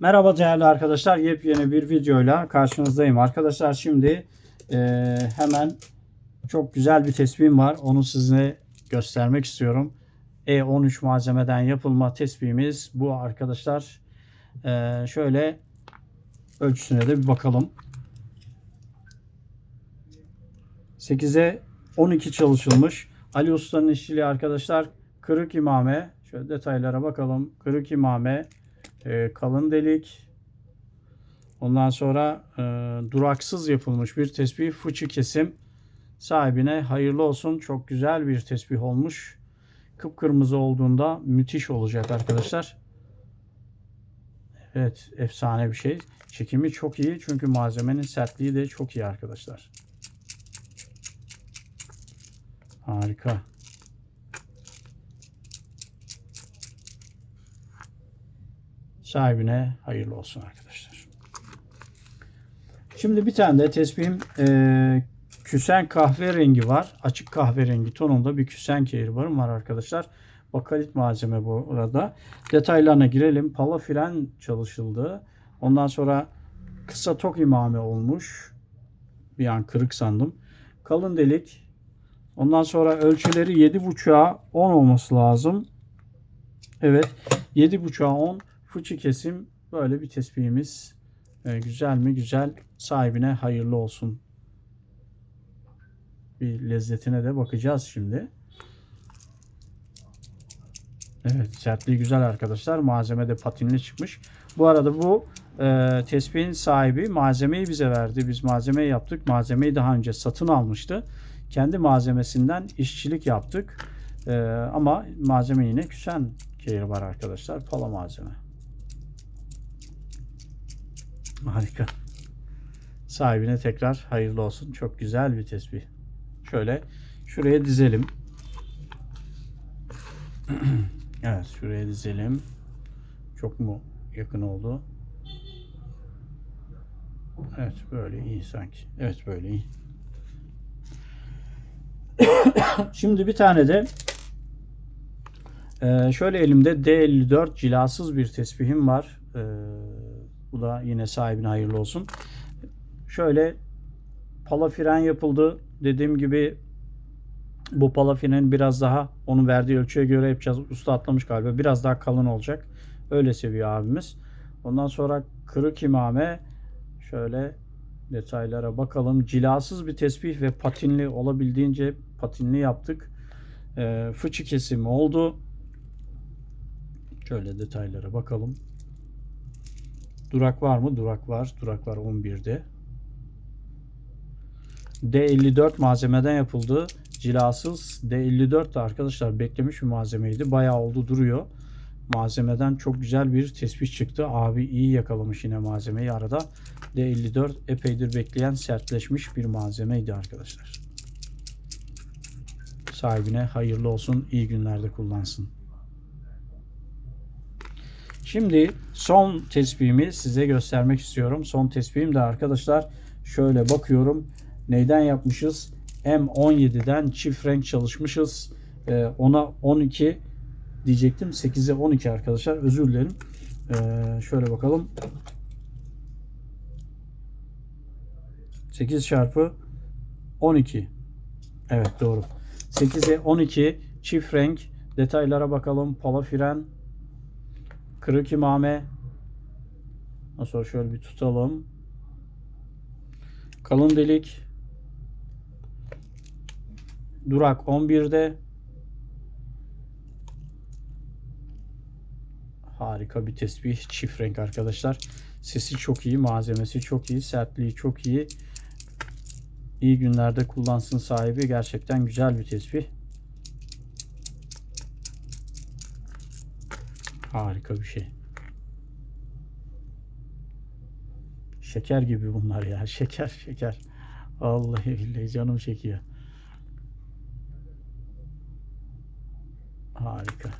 Merhaba değerli arkadaşlar. Yepyeni bir videoyla karşınızdayım. Arkadaşlar şimdi e, hemen çok güzel bir tespihim var. Onu size göstermek istiyorum. E13 malzemeden yapılma tespihimiz bu arkadaşlar. E, şöyle ölçüsüne de bir bakalım. 8'e 12 çalışılmış. Ali Usta'nın işçiliği arkadaşlar kırık imame. Şöyle detaylara bakalım. Kırık imame, e, kalın delik. Ondan sonra e, duraksız yapılmış bir tesbih fıçı kesim. Sahibine hayırlı olsun. Çok güzel bir tesbih olmuş. Kıpkırmızı olduğunda müthiş olacak arkadaşlar. Evet efsane bir şey. Çekimi çok iyi çünkü malzemenin sertliği de çok iyi arkadaşlar. Harika. Sahibine hayırlı olsun arkadaşlar. Şimdi bir tane de tesbihim e, küsen kahverengi var. Açık kahverengi tonunda bir küsen kehribarım var arkadaşlar. Bakalit malzeme bu arada. Detaylarına girelim. Pala fren çalışıldı. Ondan sonra kısa tok imame olmuş. Bir an kırık sandım. Kalın delik. Ondan sonra ölçüleri 7.5'a 10 olması lazım. Evet. 7.5'a 10 fıçı kesim böyle bir tespihimiz. Ee, güzel mi? Güzel. Sahibine hayırlı olsun. Bir lezzetine de bakacağız şimdi. Evet sertliği güzel arkadaşlar. Malzeme de patinli çıkmış. Bu arada bu e, tespihin sahibi malzemeyi bize verdi. Biz malzemeyi yaptık. Malzemeyi daha önce satın almıştı. Kendi malzemesinden işçilik yaptık. E, ama malzeme yine küsen kehri var arkadaşlar. Pala malzeme. Harika. Sahibine tekrar hayırlı olsun. Çok güzel bir tesbih. Şöyle şuraya dizelim. evet şuraya dizelim. Çok mu yakın oldu? Evet böyle iyi sanki. Evet böyle iyi. Şimdi bir tane de e, şöyle elimde D54 cilasız bir tesbihim var. E, bu da yine sahibine hayırlı olsun. Şöyle pala fren yapıldı. Dediğim gibi bu pala frenin biraz daha onun verdiği ölçüye göre yapacağız. Usta atlamış galiba. Biraz daha kalın olacak. Öyle seviyor abimiz. Ondan sonra kırık imame şöyle detaylara bakalım. Cilasız bir tesbih ve patinli olabildiğince patinli yaptık. E, fıçı kesimi oldu. Şöyle detaylara bakalım. Durak var mı? Durak var. Durak var 11'de. D54 malzemeden yapıldı. Cilasız D54 de arkadaşlar beklemiş bir malzemeydi. Bayağı oldu duruyor. Malzemeden çok güzel bir tespih çıktı. Abi iyi yakalamış yine malzemeyi arada. D54 epeydir bekleyen sertleşmiş bir malzemeydi arkadaşlar. Sahibine hayırlı olsun. iyi günlerde kullansın. Şimdi son tespihimi size göstermek istiyorum. Son tespihim de arkadaşlar şöyle bakıyorum. Neyden yapmışız? M17'den çift renk çalışmışız. Ee, ona 12 diyecektim. 8'e 12 arkadaşlar. Özür dilerim. Ee, şöyle bakalım. 8 çarpı 12. Evet doğru. 8'e 12 çift renk. Detaylara bakalım. Pala fren. Kırık imame. Sonra şöyle bir tutalım. Kalın delik. Durak 11'de. Harika bir tesbih. Çift renk arkadaşlar. Sesi çok iyi. Malzemesi çok iyi. Sertliği çok iyi. İyi günlerde kullansın sahibi. Gerçekten güzel bir tesbih. Harika bir şey. Şeker gibi bunlar ya. Şeker şeker. Vallahi billahi canım çekiyor. Harika.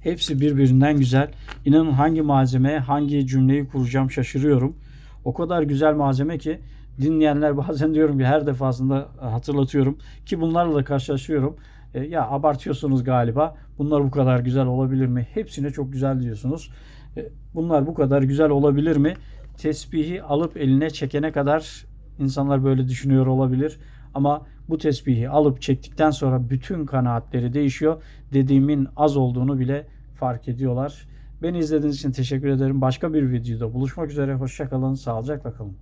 Hepsi birbirinden güzel. İnanın hangi malzemeye hangi cümleyi kuracağım şaşırıyorum. O kadar güzel malzeme ki dinleyenler bazen diyorum ki her defasında hatırlatıyorum ki bunlarla da karşılaşıyorum. E, ya abartıyorsunuz galiba. Bunlar bu kadar güzel olabilir mi? Hepsine çok güzel diyorsunuz. E, Bunlar bu kadar güzel olabilir mi? Tesbihi alıp eline çekene kadar insanlar böyle düşünüyor olabilir. Ama bu tesbihi alıp çektikten sonra bütün kanaatleri değişiyor. Dediğimin az olduğunu bile fark ediyorlar. Beni izlediğiniz için teşekkür ederim. Başka bir videoda buluşmak üzere. Hoşçakalın. Sağlıcakla kalın.